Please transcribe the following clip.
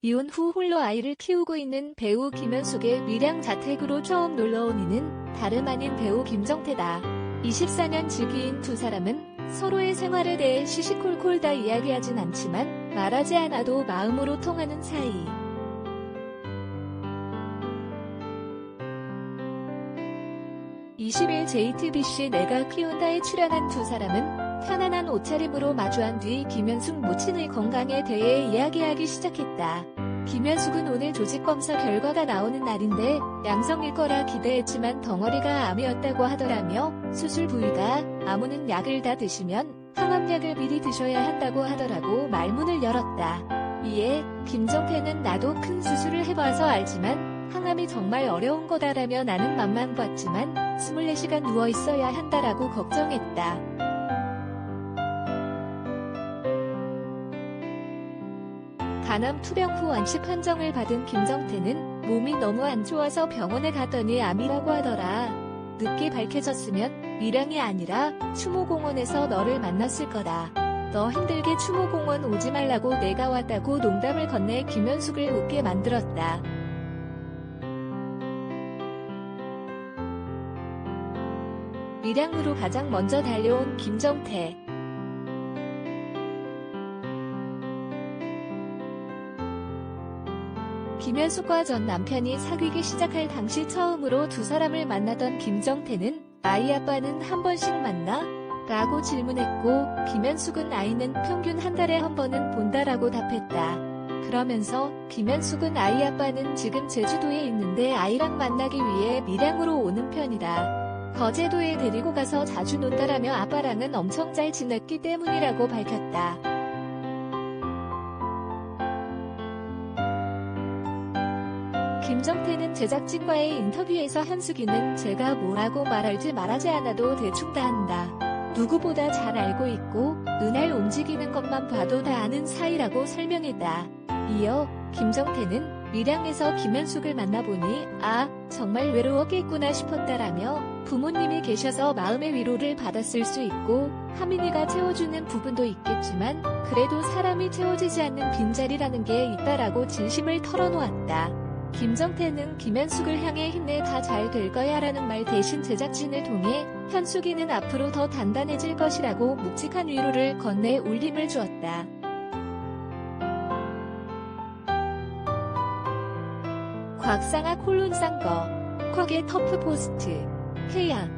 이혼 후 홀로 아이를 키우고 있는 배우 김현숙의 밀양 자택으로 처음 놀러온 이는 다름 아닌 배우 김정태다. 24년 지기인 두 사람은 서로의 생활에 대해 시시콜콜 다 이야기하진 않지만 말하지 않아도 마음으로 통하는 사이. (20일) JTBC 내가 키운다에 출연한 두 사람은 편안한 옷차림으로 마주한 뒤 김현숙 모친의 건강에 대해 이야기하기 시작했다. 김현숙은 오늘 조직검사 결과가 나오는 날인데 양성일 거라 기대했지만 덩어리가 암이었다고 하더라며 수술 부위가 아무는 약을 다 드시면 항암약을 미리 드셔야 한다고 하더라고 말문을 열었다. 이에 김정태는 나도 큰 수술을 해봐서 알지만 항암이 정말 어려운 거다라며 나는 맘만 봤지만 24시간 누워 있어야 한다라고 걱정했다. 간암 투병 후 완치 판정을 받은 김정태는 몸이 너무 안 좋아서 병원에 갔더니 암이라고 하더라. 늦게 밝혀졌으면 밀양이 아니라 추모공원에서 너를 만났을 거다. 너 힘들게 추모공원 오지 말라고 내가 왔다고 농담을 건네 김현숙을 웃게 만들었다. 밀양으로 가장 먼저 달려온 김정태. 김현숙과 전 남편이 사귀기 시작할 당시 처음으로 두 사람을 만나던 김정태는 아이 아빠는 한 번씩 만나? 라고 질문했고 김현숙은 아이는 평균 한 달에 한 번은 본다라고 답했다. 그러면서 김현숙은 아이 아빠는 지금 제주도에 있는데 아이랑 만나기 위해 밀양으로 오는 편이다. 거제도에 데리고 가서 자주 논다라며 아빠랑은 엄청 잘 지냈기 때문이라고 밝혔다. 김정태는 제작진과의 인터뷰에서 한숙이는 제가 뭐라고 말할지 말하지 않아도 대충 다 한다. 누구보다 잘 알고 있고 눈알 움직이는 것만 봐도 다 아는 사이라고 설명했다. 이어 김정태는 밀양에서 김현숙을 만나보니 아 정말 외로웠겠구나 싶었다라며 부모님이 계셔서 마음의 위로를 받았을 수 있고 하민이가 채워주는 부분도 있겠지만 그래도 사람이 채워지지 않는 빈자리라는 게 있다라고 진심을 털어놓았다. 김정태는 김현숙을 향해 힘내 다 잘 될 거야 라는 말 대신 제작진을 통해 현숙이는 앞으로 더 단단해질 것이라고 묵직한 위로를 건네 울림을 주었다. 곽상아 콜론상거 콱의 터프 포스트 해양